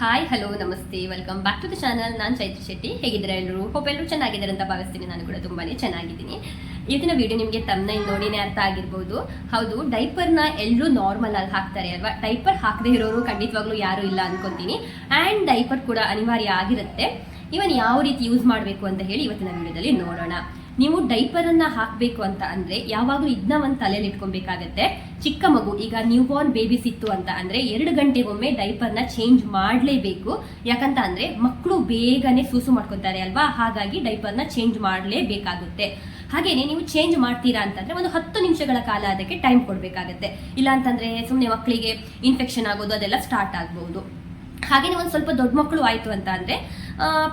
Hi hello ನಮಸ್ತೆ. Welcome back to the channel ನಾನು ಚೈತ್ರಿ ಶೆಟ್ಟಿ. ಹೇಗಿದ್ದಾರೆ ಎಲ್ಲರೂ? ಹೋಪ್ ಎಲ್ಲರೂ ಚೆನ್ನಾಗಿದ್ದಾರೆ ಅಂತ ಭಾವಿಸ್ತೀನಿ. ನಾನು ಕೂಡ ತುಂಬಾ ಚೆನ್ನಾಗಿದ್ದೀನಿ. ಇವತ್ತಿನ ವಿಡಿಯೋ ನಿಮಗೆ ತಮ್ಮ ನೋಡಿನೇ ಅರ್ಥ ಆಗಿರ್ಬೋದು. ಹೌದು ಡೈಪರ್ನ ಎಲ್ಲರೂ ನಾರ್ಮಲ್ ಆಗಿ ಹಾಕ್ತಾರೆ ಅಲ್ವಾ? ಡೈಪರ್ ಹಾಕದೇ ಇರೋರು ಖಂಡಿತವಾಗ್ಲೂ ಯಾರು ಇಲ್ಲ ಅನ್ಕೊಂತೀನಿ. ಆ್ಯಂಡ್ ಡೈಪರ್ ಕೂಡ ಅನಿವಾರ್ಯ ಆಗಿರುತ್ತೆ. ಇವನ್ ಯಾವ ರೀತಿ ಯೂಸ್ ಮಾಡಬೇಕು ಅಂತ ಹೇಳಿ ಇವತ್ತಿನ ವಿಡಿಯೋದಲ್ಲಿ ನೋಡೋಣ. ನೀವು ಡೈಪರ್ ಅನ್ನ ಹಾಕಬೇಕು ಅಂತ ಅಂದ್ರೆ ಯಾವಾಗಲೂ ಇದನ್ನ ಒಂದು ತಲೆಯಲ್ಲಿ ಇಟ್ಕೊಬೇಕಾಗತ್ತೆ. ಚಿಕ್ಕ ಮಗು, ಈಗ ನ್ಯೂ ಬಾರ್ನ್ ಬೇಬಿಸ್ ಇತ್ತು ಅಂತ ಅಂದ್ರೆ ಎರಡು ಗಂಟೆಗೊಮ್ಮೆ ಡೈಪರ್ನ ಚೇಂಜ್ ಮಾಡಲೇಬೇಕು. ಯಾಕಂತ ಅಂದ್ರೆ ಮಕ್ಕಳು ಬೇಗನೆ ಸೂಸು ಮಾಡ್ಕೊತಾರೆ ಅಲ್ವಾ? ಹಾಗಾಗಿ ಡೈಪರ್ನ ಚೇಂಜ್ ಮಾಡಲೇಬೇಕಾಗುತ್ತೆ. ಹಾಗೇನೆ ನೀವು ಚೇಂಜ್ ಮಾಡ್ತೀರಾ ಅಂತಂದ್ರೆ ಒಂದು ಹತ್ತು ನಿಮಿಷಗಳ ಕಾಲ ಅದಕ್ಕೆ ಟೈಮ್ ಕೊಡಬೇಕಾಗತ್ತೆ. ಇಲ್ಲ ಅಂತಂದ್ರೆ ಸುಮ್ಮನೆ ಮಕ್ಕಳಿಗೆ ಇನ್ಫೆಕ್ಷನ್ ಆಗೋದು ಅದೆಲ್ಲ ಸ್ಟಾರ್ಟ್ ಆಗ್ಬಹುದು ಹಾಗೇನೆ ಒಂದು ಸ್ವಲ್ಪ ದೊಡ್ಡ ಮಕ್ಕಳು ಆಯ್ತು ಅಂತ ಅಂದ್ರೆ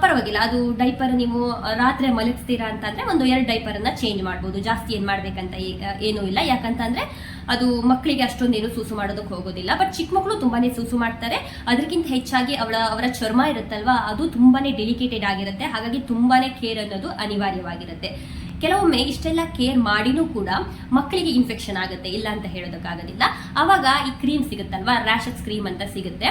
ಪರವಾಗಿಲ್ಲ. ಅದು ಡೈಪರ್ ನೀವು ರಾತ್ರಿ ಮಲಗಿಸ್ತೀರಾ ಅಂತಂದ್ರೆ ಒಂದು ಎರಡು ಡೈಪರ್ ಅನ್ನ ಚೇಂಜ್ ಮಾಡ್ಬೋದು. ಜಾಸ್ತಿ ಏನ್ ಮಾಡ್ಬೇಕಂತ ಏನೂ ಇಲ್ಲ. ಯಾಕಂತಂದ್ರೆ ಅದು ಮಕ್ಕಳಿಗೆ ಅಷ್ಟೊಂದೇನು ಸೂಸು ಮಾಡೋದಕ್ಕೆ ಹೋಗೋದಿಲ್ಲ. ಬಟ್ ಚಿಕ್ಕ ಮಕ್ಕಳು ತುಂಬಾನೇ ಸೂಸು ಮಾಡ್ತಾರೆ. ಅದಕ್ಕಿಂತ ಹೆಚ್ಚಾಗಿ ಅವಳ, ಅವರ ಚರ್ಮ ಇರುತ್ತಲ್ವಾ, ಅದು ತುಂಬಾನೇ ಡೆಲಿಕೇಟೆಡ್ ಆಗಿರುತ್ತೆ. ಹಾಗಾಗಿ ತುಂಬಾನೇ ಕೇರ್ ಅನ್ನೋದು ಅನಿವಾರ್ಯವಾಗಿರುತ್ತೆ. ಕೆಲವೊಮ್ಮೆ ಇಷ್ಟೆಲ್ಲ ಕೇರ್ ಮಾಡಿನೂ ಕೂಡ ಮಕ್ಕಳಿಗೆ ಇನ್ಫೆಕ್ಷನ್ ಆಗುತ್ತೆ. ಇಲ್ಲ ಅಂತ ಹೇಳೋದಕ್ಕಾಗೋದಿಲ್ಲ. ಆವಾಗ ಈ ಕ್ರೀಮ್ ಸಿಗುತ್ತಲ್ವಾ? ರ್ಯಾಷಸ್ ಕ್ರೀಮ್ ಅಂತ ಸಿಗುತ್ತೆ.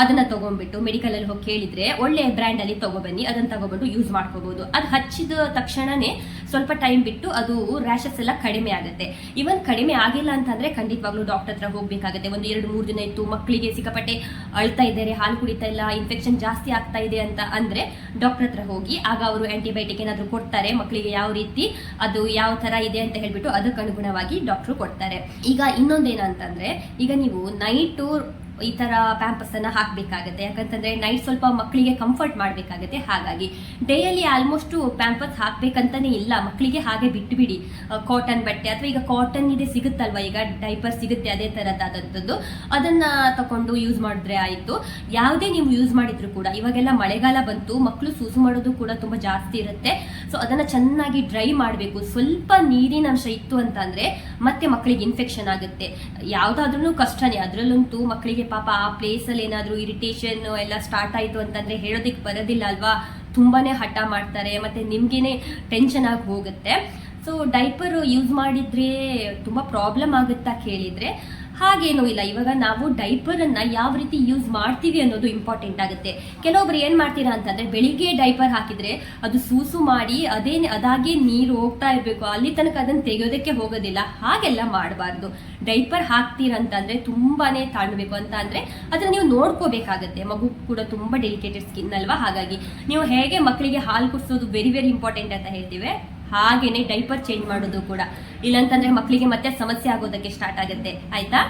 ಅದನ್ನ ತಗೊಂಡ್ಬಿಟ್ಟು ಮೆಡಿಕಲ್ ಅಲ್ಲಿ ಹೋಗಿ ಕೇಳಿದ್ರೆ ಒಳ್ಳೆ ಬ್ರ್ಯಾಂಡ್ ಅಲ್ಲಿ ತಗೊಬನ್ನಿ, ಅದನ್ನ ತಗೊಬಂದು ಯೂಸ್ ಮಾಡ್ಕೋಬಹುದು ಅದು ಹಚ್ಚಿದ ತಕ್ಷಣನೇ ಸ್ವಲ್ಪ ಟೈಮ್ ಬಿಟ್ಟು ಅದು ರ್ಯಾಷಸ್ ಎಲ್ಲ ಕಡಿಮೆ ಆಗುತ್ತೆ. ಇವನ್ ಕಡಿಮೆ ಆಗಿಲ್ಲ ಅಂತಂದ್ರೆ ಖಂಡಿತವಾಗ್ಲೂ ಡಾಕ್ಟರ್ ಹತ್ರ ಹೋಗ್ಬೇಕಾಗುತ್ತೆ. ಒಂದು ಎರಡು, ಮೂರು ದಿನ ಇತ್ತು ಮಕ್ಕಳಿಗೆ ಸಿಕ್ಕಾಪಟ್ಟೆ ಅಳ್ತಾ ಇದ್ದಾರೆ, ಹಾಲು ಕುಡಿತಾ ಇಲ್ಲ ಇನ್ಫೆಕ್ಷನ್ ಜಾಸ್ತಿ ಆಗ್ತಾ ಇದೆ ಅಂತ ಅಂದ್ರೆ ಡಾಕ್ಟರ್ ಹತ್ರ ಹೋಗಿ ಆಗ ಅವರು ಆಂಟಿಬಯೋಟಿಕ್ ಏನಾದ್ರು ಕೊಡ್ತಾರೆ ಮಕ್ಕಳಿಗೆ ಯಾವ ರೀತಿ ಅದು ಯಾವ ತರ ಇದೆ ಅಂತ ಹೇಳ್ಬಿಟ್ಟು ಅದಕ್ಕೆ ಅನುಗುಣವಾಗಿ ಡಾಕ್ಟರ್ ಕೊಡ್ತಾರೆ. ಈಗ ಇನ್ನೊಂದೇನಂತಂದ್ರೆ ಈಗ ನೀವು ನೈಟು ಈ ತರ ಪ್ಯಾಂಪಸ್ ಅನ್ನ ಹಾಕ್ಬೇಕಾಗತ್ತೆ. ಯಾಕಂತಂದ್ರೆ ನೈಟ್ ಸ್ವಲ್ಪ ಮಕ್ಕಳಿಗೆ ಕಂಫರ್ಟ್ ಮಾಡಬೇಕಾಗತ್ತೆ. ಹಾಗಾಗಿ ಡೇಯಲ್ಲಿ ಆಲ್ಮೋಸ್ಟ್ ಪ್ಯಾಂಪಸ್ ಹಾಕ್ಬೇಕಂತಾನೆ ಇಲ್ಲ. ಮಕ್ಕಳಿಗೆ ಹಾಗೆ ಬಿಟ್ಟು ಬಿಡಿ ಕಾಟನ್ ಬಟ್ಟೆ ಅಥವಾ ಈಗ ಕಾಟನ್ ಇದೆ ಸಿಗುತ್ತಲ್ವಾ? ಈಗ ಡೈಪರ್ ಸಿಗುತ್ತೆ ಅದೇ ಥರದಾದಂಥದ್ದು ಅದನ್ನ ತಕೊಂಡು ಯೂಸ್ ಮಾಡಿದ್ರೆ ಆಯ್ತು. ಯಾವುದೇ ನೀವು ಯೂಸ್ ಮಾಡಿದ್ರು ಕೂಡ, ಇವಾಗೆಲ್ಲ ಮಳೆಗಾಲ ಬಂತು ಮಕ್ಕಳು ಸೂಸು ಮಾಡೋದು ಕೂಡ ತುಂಬಾ ಜಾಸ್ತಿ ಇರುತ್ತೆ. ಸೊ ಅದನ್ನ ಚೆನ್ನಾಗಿ ಡ್ರೈ ಮಾಡಬೇಕು. ಸ್ವಲ್ಪ ನೀರಿನ ಅಂಶ ಇತ್ತು ಅಂತಂದರೆ ಮತ್ತೆ ಮಕ್ಕಳಿಗೆ ಇನ್ಫೆಕ್ಷನ್ ಆಗುತ್ತೆ. ಯಾವುದಾದ್ರೂ ಕಷ್ಟನೇ. ಅದ್ರಲ್ಲಂತೂ ಮಕ್ಕಳಿಗೆ ಪಾಪ ಆ ಪ್ಲೇಸ್ ಅಲ್ಲಿ ಏನಾದ್ರೂ ಇರಿಟೇಷನ್ ಎಲ್ಲ ಸ್ಟಾರ್ಟ್ ಆಯ್ತು ಅಂತಂದ್ರೆ ಹೇಳೋದಿಕ್ ಬರೋದಿಲ್ಲ ಅಲ್ವಾ? ತುಂಬಾನೇ ಹಠ ಮಾಡ್ತಾರೆ, ಮತ್ತೆ ನಿಮ್ಗೆನೆ ಟೆನ್ಷನ್ ಆಗಿ ಹೋಗುತ್ತೆ. ಸೊ ಡೈಪರ್ ಯೂಸ್ ಮಾಡಿದ್ರೆ ತುಂಬಾ ಪ್ರಾಬ್ಲಮ್ ಆಗುತ್ತಾ ಕೇಳಿದ್ರೆ? ಹಾಗೇನೂ ಇಲ್ಲ. ಇವಾಗ ನಾವು ಡೈಪರ್ ಅನ್ನ ಯಾವ ರೀತಿ ಯೂಸ್ ಮಾಡ್ತೀವಿ ಅನ್ನೋದು ಇಂಪಾರ್ಟೆಂಟ್ ಆಗುತ್ತೆ. ಕೆಲವೊಬ್ರು ಏನು ಮಾಡ್ತೀರಾ ಅಂತಂದ್ರೆ ಬೆಳಿಗ್ಗೆ ಡೈಪರ್ ಹಾಕಿದ್ರೆ ಅದು ಸೂಸು ಮಾಡಿ ಅದೇ ಅದಾಗೆ ನೀರು ಹೋಗ್ತಾ ಇರಬೇಕು. ಅಲ್ಲಿ ತನಕ ಅದನ್ನ ತೆಗೆಯೋದಕ್ಕೆ ಹೋಗೋದಿಲ್ಲ. ಹಾಗೆಲ್ಲ ಮಾಡಬಾರ್ದು. ಡೈಪರ್ ಹಾಕ್ತೀರಂತಂದರೆ ತುಂಬಾನೇ ತಾಳ್ಬೇಕು ಅಂತ ಅಂದ್ರೆ ಅದನ್ನು ನೀವು ನೋಡ್ಕೋಬೇಕಾಗತ್ತೆ. ಮಗು ಕೂಡ ತುಂಬಾ ಡೆಲಿಕೇಟೆಡ್ ಸ್ಕಿನ್ ಅಲ್ವಾ? ಹಾಗಾಗಿ ನೀವು ಹೇಗೆ ಮಕ್ಕಳಿಗೆ ಹಾಲು ಕುಡಿಸೋದು ವೆರಿ ವೆರಿ ಇಂಪಾರ್ಟೆಂಟ್ ಅಂತ ಹೇಳ್ತೀವಿ. ಹಾಗೇನೆ ಡೈಪರ್ ಚೇಂಜ್ ಮಾಡೋದು ಕೂಡ. ಇಲ್ಲಾಂತಂದ್ರೆ ಮಕ್ಕಳಿಗೆ ಮತ್ತೆ ಸಮಸ್ಯೆ ಆಗೋದಕ್ಕೆ ಸ್ಟಾರ್ಟ್ ಆಗುತ್ತೆ. ಆಯ್ತಾ?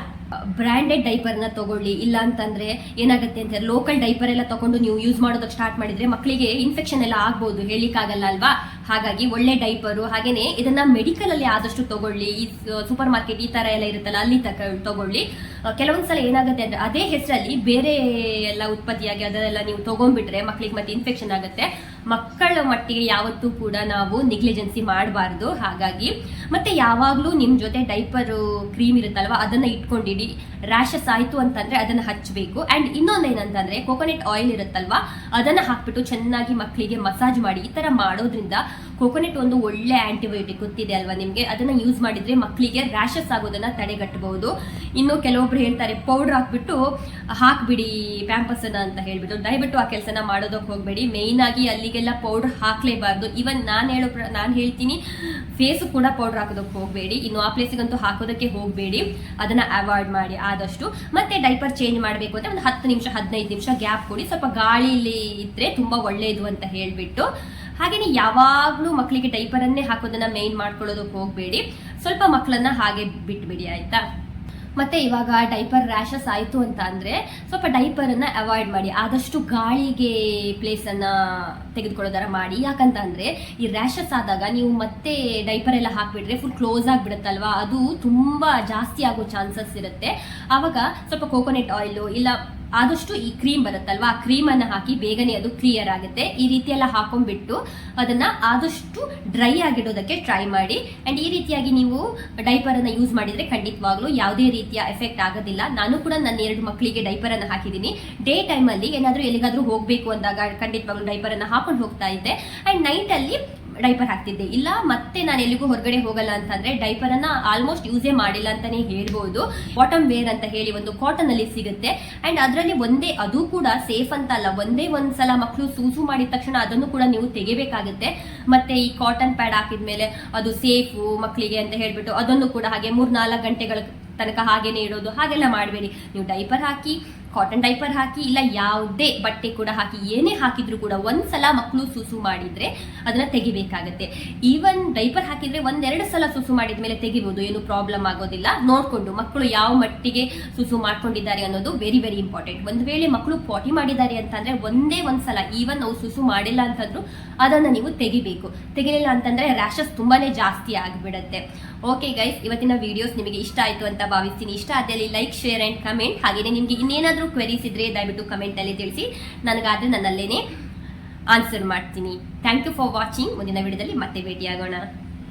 ಬ್ರ್ಯಾಂಡೆಡ್ ಡೈಪರ್ನ ತಗೊಳ್ಳಿ. ಇಲ್ಲ ಅಂತಂದ್ರೆ ಏನಾಗುತ್ತೆ ಅಂತ ಲೋಕಲ್ ಡೈಪರ್ ಎಲ್ಲ ತಗೊಂಡು ನೀವು ಯೂಸ್ ಮಾಡೋದಕ್ಕೆ ಸ್ಟಾರ್ಟ್ ಮಾಡಿದ್ರೆ ಮಕ್ಕಳಿಗೆ ಇನ್ಫೆಕ್ಷನ್ ಎಲ್ಲ ಆಗ್ಬೋದು. ಹೇಳಿಕ್ಕಾಗಲ್ಲ ಅಲ್ವಾ? ಹಾಗಾಗಿ ಒಳ್ಳೆ ಡೈಪರು ಹಾಗೇನೆ ಇದನ್ನ ಮೆಡಿಕಲ್ ಅಲ್ಲಿ ಆದಷ್ಟು ತಗೊಳ್ಳಿ. ಈ ಸೂಪರ್ ಮಾರ್ಕೆಟ್ ಈ ತರ ಎಲ್ಲ ಇರುತ್ತಲ್ಲ, ಅಲ್ಲಿ ತಕ, ತಗೊಳ್ಳಿ. ಕೆಲವೊಂದ್ಸಲ ಏನಾಗುತ್ತೆ ಅಂದ್ರೆ ಅದೇ ಹೆಸರಲ್ಲಿ ಬೇರೆ ಎಲ್ಲ ಉತ್ಪತ್ತಿಯಾಗಿ ಅದೆಲ್ಲ ನೀವು ತಗೊಂಡ್ಬಿಟ್ರೆ ಮಕ್ಕಳಿಗೆ ಮತ್ತೆ ಇನ್ಫೆಕ್ಷನ್ ಆಗುತ್ತೆ. ಮಕ್ಕಳ ಮಟ್ಟಿಗೆ ಯಾವತ್ತೂ ಕೂಡ ನಾವು ನೆಗ್ಲಿಜೆನ್ಸಿ ಮಾಡಬಾರ್ದು. ಹಾಗಾಗಿ ಮತ್ತೆ ಯಾವಾಗಲೂ ನಿಮ್ಮ ಜೊತೆ ಡೈಪರ್ ಕ್ರೀಮ್ ಇರುತ್ತಲ್ವ, ಅದನ್ನ ಇಟ್ಕೊಂಡಿಡಿ. ರ್ಯಾಷಸ್ ಆಯಿತು ಅಂತಂದ್ರೆ ಅದನ್ನ ಹಚ್ಚಬೇಕು ಅಂಡ್ ಇನ್ನೊಂದೇನಂತಂದ್ರೆ ಕೊಕೊನೆಟ್ ಆಯಿಲ್ ಇರುತ್ತಲ್ವ, ಅದನ್ನ ಹಾಕ್ಬಿಟ್ಟು ಚೆನ್ನಾಗಿ ಮಕ್ಕಳಿಗೆ ಮಸಾಜ್ ಮಾಡಿ. ಈ ತರ ಮಾಡೋದ್ರಿಂದ ಕೊಕೊನೆಟ್ ಒಂದು ಒಳ್ಳೆ ಆಂಟಿಬಯೋಟಿಕ್ ಗೊತ್ತಿದೆ ಅಲ್ವಾ ನಿಮಗೆ? ಅದನ್ನ ಯೂಸ್ ಮಾಡಿದ್ರೆ ಮಕ್ಕಳಿಗೆ ರ್ಯಾಷಸ್ ಆಗೋದನ್ನ ತಡೆಗಟ್ಟಬಹುದು. ಇನ್ನು ಕೆಲವೊಬ್ರು ಹೇಳ್ತಾರೆ ಪೌಡರ್ ಹಾಕ್ಬಿಟ್ಟು, ಹಾಕ್ಬಿಡಿ ಪ್ಯಾಂಪಸ್ ಅನ್ನ ಅಂತ ಹೇಳ್ಬಿಟ್ಟು. ದಯವಿಟ್ಟು ಆ ಕೆಲಸನ ಮಾಡೋದಕ್ಕೆ ಹೋಗ್ಬೇಡಿ. ಆಗಿ ಅಲ್ಲಿಗೆಲ್ಲ ಪೌಡರ್ ಹಾಕ್ಲೇಬಾರ್ದು. ಇವನ್ ನಾನು ಹೇಳೋ ನಾನು ಹೇಳ್ತೀನಿ ಫೇಸ್ ಕೂಡ ಪೌಡರ್ ಹಾಕೋದಕ್ಕೆ ಹೋಗಬೇಡಿ. ಇನ್ನು ಆ ಪ್ಲೇಸಿಗಂತೂ ಹಾಕೋದಕ್ಕೆ ಹೋಗಬೇಡಿ. ಅದನ್ನ ಅವಾಯ್ಡ್ ಮಾಡಿ ಆದಷ್ಟು. ಮತ್ತೆ ಡೈಪರ್ ಚೇಂಜ್ ಮಾಡಬೇಕು ಅಂದ್ರೆ ಒಂದು ಹತ್ತು ನಿಮಿಷ, ಹದಿನೈದು ನಿಮಿಷ ಗ್ಯಾಪ್ ಕೊಡಿ. ಸ್ವಲ್ಪ ಗಾಳಿಲಿ ಇದ್ರೆ ತುಂಬಾ ಒಳ್ಳೆಯದು ಅಂತ ಹೇಳ್ಬಿಟ್ಟು. ಹಾಗೇನೆ ಯಾವಾಗಲೂ ಮಕ್ಕಳಿಗೆ ಡೈಪರ್ ಅನ್ನೇ ಹಾಕೋದನ್ನ ಮೇನ್ ಮಾಡ್ಕೊಳ್ಳೋದಕ್ಕೆ ಹೋಗಬೇಡಿ. ಸ್ವಲ್ಪ ಮಕ್ಕಳನ್ನ ಹಾಗೆ ಬಿಟ್ಬಿಡಿ, ಆಯ್ತಾ? ಮತ್ತೆ ಇವಾಗ ಡೈಪರ್ ರ್ಯಾಷಸ್ ಆಯಿತು ಅಂತ ಅಂದ್ರೆ ಸ್ವಲ್ಪ ಡೈಪರ್ ಅನ್ನ ಅವಾಯ್ಡ್ ಮಾಡಿ, ಆದಷ್ಟು ಗಾಳಿಗೆ ಪ್ಲೇಸ್ ಅನ್ನ ತೆಗೆದುಕೊಳ್ಳೋದರ ಮಾಡಿ. ಯಾಕಂತ ಅಂದ್ರೆ ಈ ರ್ಯಾಷಸ್ ಆದಾಗ ನೀವು ಮತ್ತೆ ಡೈಪರ್ ಎಲ್ಲ ಹಾಕ್ಬಿಟ್ರೆ ಫುಲ್ ಕ್ಲೋಸ್ ಆಗಿಬಿಡುತ್ತಲ್ವಾ? ಅದು ತುಂಬಾ ಜಾಸ್ತಿ ಆಗೋ ಚಾನ್ಸಸ್ ಇರುತ್ತೆ. ಆವಾಗ ಸ್ವಲ್ಪ ಕೋಕೋನಟ್ ಆಯಿಲ್ ಇಲ್ಲ ಆದಷ್ಟು ಈ ಕ್ರೀಮ್ ಬರುತ್ತಲ್ವಾ? ಆ ಕ್ರೀಮ್ ಅನ್ನ ಹಾಕಿ ಬೇಗನೆ ಅದು ಕ್ಲಿಯರ್ ಆಗುತ್ತೆ. ಈ ರೀತಿಯೆಲ್ಲ ಹಾಕೊಂಡ್ಬಿಟ್ಟು ಅದನ್ನ ಆದಷ್ಟು ಡ್ರೈ ಆಗಿಡೋದಕ್ಕೆ ಟ್ರೈ ಮಾಡಿ. ಅಂಡ್ ಈ ರೀತಿಯಾಗಿ ನೀವು ಡೈಪರ್ ಅನ್ನ ಯೂಸ್ ಮಾಡಿದ್ರೆ ಖಂಡಿತವಾಗ್ಲೂ ಯಾವುದೇ ರೀತಿಯ ಎಫೆಕ್ಟ್ ಆಗೋದಿಲ್ಲ. ನಾನು ಕೂಡ ನನ್ನ ಎರಡು ಮಕ್ಕಳಿಗೆ ಡೈಪರ್ ಅನ್ನ ಹಾಕಿದ್ದೀನಿ. ಡೇ ಟೈಮ್ ಅಲ್ಲಿ ಏನಾದ್ರೂ ಎಲ್ಲಿಗಾದ್ರೂ ಹೋಗ್ಬೇಕು ಅಂದಾಗ ಖಂಡಿತವಾಗ್ಲೂ ಡೈಪರ್ ಅನ್ನ ಹಾಕೊಂಡು ಹೋಗ್ತಾ ಇದ್ದೆ. ನೈಟ್ ಅಲ್ಲಿ ಡೈಪರ್ ಹಾಕ್ತಿದ್ದೆ ಇಲ್ಲ, ಮತ್ತೆ ನಾನು ಎಲ್ಲಿಗೂ ಹೊರಗಡೆ ಹೋಗಲ್ಲ ಅಂತಂದ್ರೆ ಡೈಪರ್ ಅನ್ನ ಆಲ್ಮೋಸ್ಟ್ ಯೂಸೇ ಮಾಡಿಲ್ಲ ಅಂತಾನೆ ಹೇಳ್ಬೋದು. ಬಾಟಮ್ ವೇರ್ ಅಂತ ಹೇಳಿ ಒಂದು ಕಾಟನ್ ಅಲ್ಲಿ ಸಿಗುತ್ತೆ. ಅಂಡ್ ಅದರಲ್ಲಿ ಒಂದೇ, ಅದು ಕೂಡ ಸೇಫ್ ಅಂತ ಅಲ್ಲ. ಒಂದೇ ಒಂದ್ಸಲ ಮಕ್ಕಳು ಸೂಸು ಮಾಡಿದ ತಕ್ಷಣ ಅದನ್ನು ಕೂಡ ನೀವು ತೆಗಿಬೇಕಾಗುತ್ತೆ. ಮತ್ತೆ ಈ ಕಾಟನ್ ಪ್ಯಾಡ್ ಹಾಕಿದ್ಮೇಲೆ ಅದು ಸೇಫು ಮಕ್ಕಳಿಗೆ ಅಂತ ಹೇಳ್ಬಿಟ್ಟು ಅದನ್ನು ಕೂಡ ಹಾಗೆ ಮೂರ್ನಾಲ್ಕು ಗಂಟೆಗಳ ತನಕ ಹಾಗೇನೆ ಇಡೋದು. ಹಾಗೆಲ್ಲ ಮಾಡಬೇಡಿ. ನೀವು ಡೈಪರ್ ಹಾಕಿ ಕಾಟನ್ ಡೈಪರ್ ಹಾಕಿ ಇಲ್ಲ, ಯಾವುದೇ ಬಟ್ಟೆ ಕೂಡ ಹಾಕಿ, ಏನೇ ಹಾಕಿದ್ರು ಕೂಡ ಒಂದ್ಸಲ ಮಕ್ಕಳು ಸುಸು ಮಾಡಿದ್ರೆ ಅದನ್ನ ತೆಗಿಬೇಕಾಗತ್ತೆ. ಈವನ್ ಡೈಪರ್ ಹಾಕಿದ್ರೆ ಒಂದೆರಡು ಸಲ ಸುಸು ಮಾಡಿದ ಮೇಲೆ ತೆಗಿಬಹುದು ಏನು ಪ್ರಾಬ್ಲಮ್ ಆಗೋದಿಲ್ಲ. ನೋಡ್ಕೊಂಡು ಮಕ್ಕಳು ಯಾವ ಮಟ್ಟಿಗೆ ಸುಸು ಮಾಡ್ಕೊಂಡಿದ್ದಾರೆ ಅನ್ನೋದು ವೆರಿ ವೆರಿ ಇಂಪಾರ್ಟೆಂಟ್ ಒಂದು ವೇಳೆ ಮಕ್ಕಳು ಪಾಟಿ ಮಾಡಿದ್ದಾರೆ ಅಂತಂದ್ರೆ ಒಂದೇ ಒಂದ್ಸಲ ಈವನ್ ನಾವು ಸುಸು ಮಾಡಿಲ್ಲ ಅಂತಂದ್ರು ಅದನ್ನ ನೀವು ತೆಗಿಬೇಕು. ತೆಗಿಲಿಲ್ಲ ಅಂತಂದ್ರೆ ರ್ಯಾಷಸ್ ತುಂಬಾನೇ ಜಾಸ್ತಿ ಆಗಿಬಿಡುತ್ತೆ. ಓಕೆ ಗೈಸ್ ಇವತ್ತಿನ ವಿಡಿಯೋಸ್ ನಿಮಗೆ ಇಷ್ಟ ಆಯ್ತು ಅಂತ ಭಾವಿಸ್ತೀನಿ. ಇಷ್ಟ ಆದಲ್ಲಿ ಲೈಕ್ ಶೇರ್ ಅಂಡ್ ಕಮೆಂಟ್ ಹಾಗೆಯೇ ನಿಮಗೆ ಇನ್ನೇನಾದರೂ ಕ್ವೆರೀಸ್ ಇದ್ರೆ ದಯವಿಟ್ಟು ಕಮೆಂಟ್ ಅಲ್ಲಿ ತಿಳಿಸಿ. ನನಗಾದ್ರೆ ನನ್ನಲ್ಲೇನೆ ಆನ್ಸರ್ ಮಾಡ್ತೀನಿ. ಥ್ಯಾಂಕ್ ಯು ಫಾರ್ ವಾಚಿಂಗ್ ಮುಂದಿನ ವಿಡಿಯೋದಲ್ಲಿ ಮತ್ತೆ ಭೇಟಿಯಾಗೋಣ.